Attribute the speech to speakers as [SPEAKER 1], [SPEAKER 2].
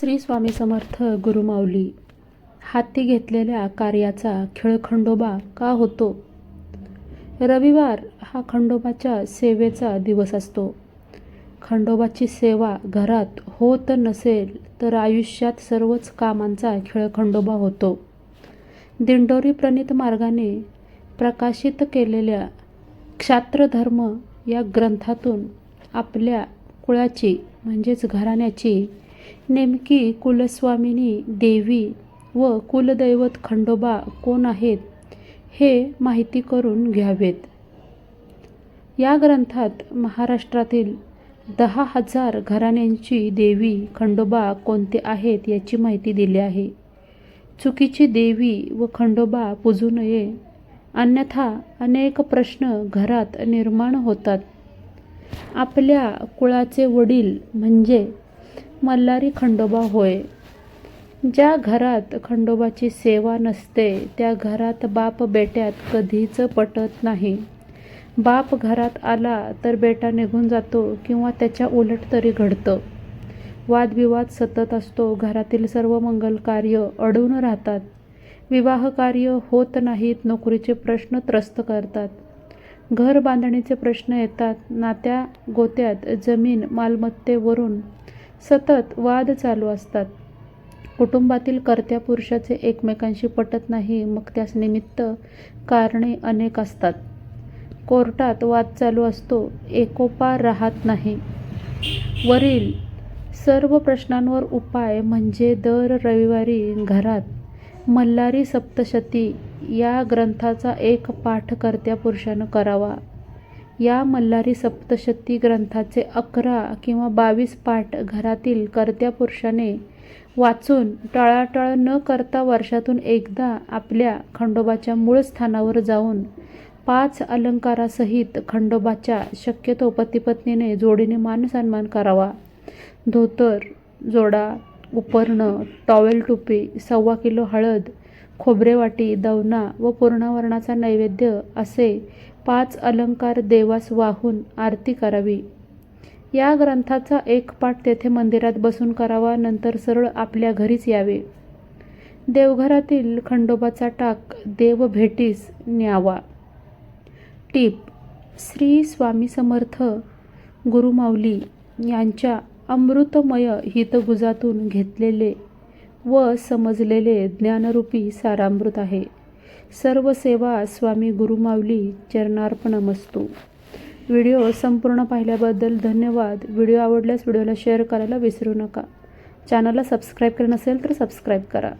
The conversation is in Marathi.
[SPEAKER 1] श्री स्वामी समर्थ गुरुमाऊली हाती घेतलेल्या कार्याचा खिळखंडोबा का होतो? रविवार हा खंडोबाच्या सेवेचा दिवस असतो. खंडोबाची सेवा घरात होत नसेल तर आयुष्यात सर्वच कामांचा खिळखंडोबा होतो. दिंडोरी प्रणित मार्गाने प्रकाशित केलेल्या क्षात्रधर्म या ग्रंथातून आपल्या कुळाची म्हणजेच घराण्याची नेमकी कुलस्वामिनी देवी व कुलदैवत खंडोबा कोण आहेत हे माहिती करून घ्यावेत. या ग्रंथात महाराष्ट्रातील दहा हजार घराण्यांची देवी खंडोबा कोणते आहेत याची माहिती दिली आहे. चुकीची देवी व खंडोबा पूजू नये अन्यथा अनेक प्रश्न घरात निर्माण होतात. आपल्या कुळाचे वडील म्हणजे मल्हारी खंडोबा होय. ज्या घरात खंडोबाची सेवा नसते त्या घरात बाप बेट्यात कधीच पटत नाही. बाप घरात आला तर बेटा निघून जातो किंवा त्याच्या उलट तरी घडतं. वादविवाद सतत असतो घरातील सर्व मंगल कार्य अडून राहतात. विवाह कार्य होत नाहीत नोकरीचे प्रश्न त्रस्त करतात. घर बांधणीचे प्रश्न येतात नात्या गोत्यात जमीन मालमत्तेवरून सतत वाद चालू असतात. कुटुंबातील कर्त्या पुरुषाचे एकमेकांशी पटत नाही मग त्यास निमित्त कारणे अनेक असतात. कोर्टात वाद चालू असतो एकोपा राहत नाही. वरील सर्व प्रश्नांवर उपाय म्हणजे दर रविवारी घरात मल्हारी सप्तशती या ग्रंथाचा एक पाठ कर्त्या पुरुषानं करावा. या मल्हारी सप्तशती ग्रंथाचे अकरा किंवा बावीस पाठ घरातील कर्त्या पुरुषाने वाचून टाळाटाळ न करता वर्षातून एकदा आपल्या खंडोबाच्या मूळ स्थानावर जाऊन पाच अलंकारासहित खंडोबाच्या शक्यतो पतीपत्नीने जोडीने मानसन्मान करावा. धोतर जोडा उपरणं टॉवेल टोपी सव्वा किलो हळद खोबरेवाटी दवना व पूर्णावरणाचा नैवेद्य असे पाच अलंकार देवास वाहून आरती करावी. या ग्रंथाचा एक पाठ तेथे मंदिरात बसून करावा नंतर सरळ आपल्या घरीच यावे. देवघरातील खंडोबाचा टाक देव भेटीस न्यावा. टीप श्री स्वामी समर्थ गुरुमाऊली यांच्या अमृतमय हितगुजातून घेतलेले व समजलेले ज्ञानरूपी सारामृत आहे. सर्व सेवा स्वामी गुरुमाऊली असतो व्हिडिओ संपूर्ण पाहिल्याबद्दल धन्यवाद. व्हिडिओ आवडल्यास व्हिडिओला शेअर करायला विसरू नका. चॅनलला सबस्क्राईब केलं नसेल तर सबस्क्राईब करा.